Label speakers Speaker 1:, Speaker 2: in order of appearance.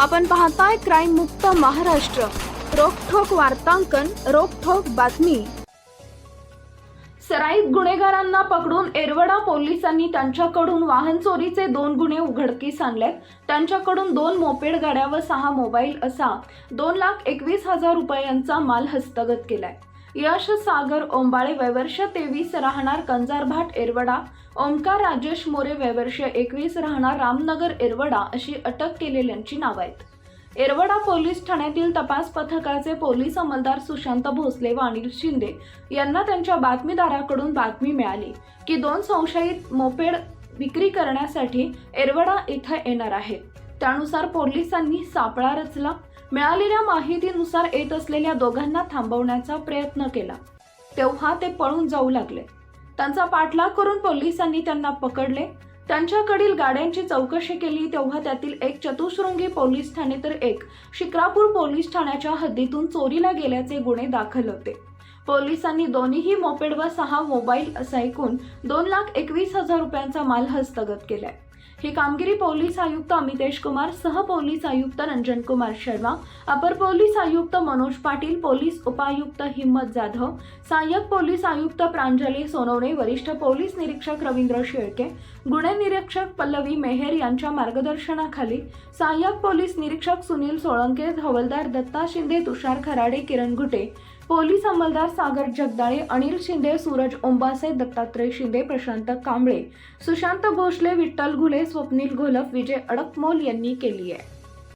Speaker 1: आपण पाहताय क्राईम मुक्त महाराष्ट्र. रोखोक वार्तांकन रोखोक बातमी. सराईत गुन्हेगारांना पकडून एरवडा पोलिसांनी त्यांच्याकडून वाहन चोरीचे दोन गुन्हे उघडकीस आणले. त्यांच्याकडून दोन मोपेड गाड्या व सहा मोबाईल असा दोन लाख एकवीस हजार रुपयांचा माल हस्तगत केलाय. यश सागर ओंबाळे वैवर्ष तेवीस राहणार कंजारभाट एरवडा. ओमकार राजेश मोरे वैवर्ष एकवीस राहणार रामनगर एरवडा अशी अटक केलेल्यांची नावं आहेत. एरवडा पोलीस ठाण्यातील तपास पथकाचे पोलीस अंमलदार सुशांत भोसले व अनिल शिंदे यांना त्यांच्या बातमीदाराकडून बातमी मिळाली की दोन संशयित मोपेड विक्री करण्यासाठी एरवडा इथं येणार आहेत त्यानुसार पोलिसांनी सापळा रचला. मिळालेल्या माहितीनुसार येत असलेल्या दोघांना थांबवण्याचा प्रयत्न केला. तेव्हा ते पळून जाऊ लागले. त्यांचा पाठलाग करून पोलिसांनी त्यांना पकडले. त्यांच्याकडील गाड्यांची चौकशी केली तेव्हा त्यातील एक चतुशृंगी पोलीस ठाणे तर एक शिक्रापूर पोलीस ठाण्याच्या हद्दीतून चोरीला गेल्याचे गुन्हे दाखल होते. पोलिसांनी दोन्हीही मोपेड व सहा मोबाईल असा एकूण दोन लाख एकवीस हजार रुपयांचा माल हस्तगत केलाय. ही कामगिरी पोलीस आयुक्त अमितेश कुमार सह पोलीस आयुक्त रंजन कुमार शर्मा अपर पोलीस आयुक्त मनोज पाटील पोलीस उपायुक्त हिम्मत जाधव सहाय्यक पोलीस आयुक्त प्रांजली सोनवणे वरिष्ठ पोलीस निरीक्षक रवींद्र शेळके गुन्हे निरीक्षक पल्लवी मेहेर यांच्या मार्गदर्शनाखाली सहाय्यक पोलीस निरीक्षक सुनील सोळंके हवलदार दत्ता शिंदे तुषार खराडे किरण घुटे पोलीस अंमलदार सागर जगदाळे अनिल शिंदे सूरज ओंबासे दत्तात्रय शिंदे प्रशांत कांबळे सुशांत भोसले विठ्ठल घुले स्वप्नील घोलप विजय अडकमोल यांनी केली आहे.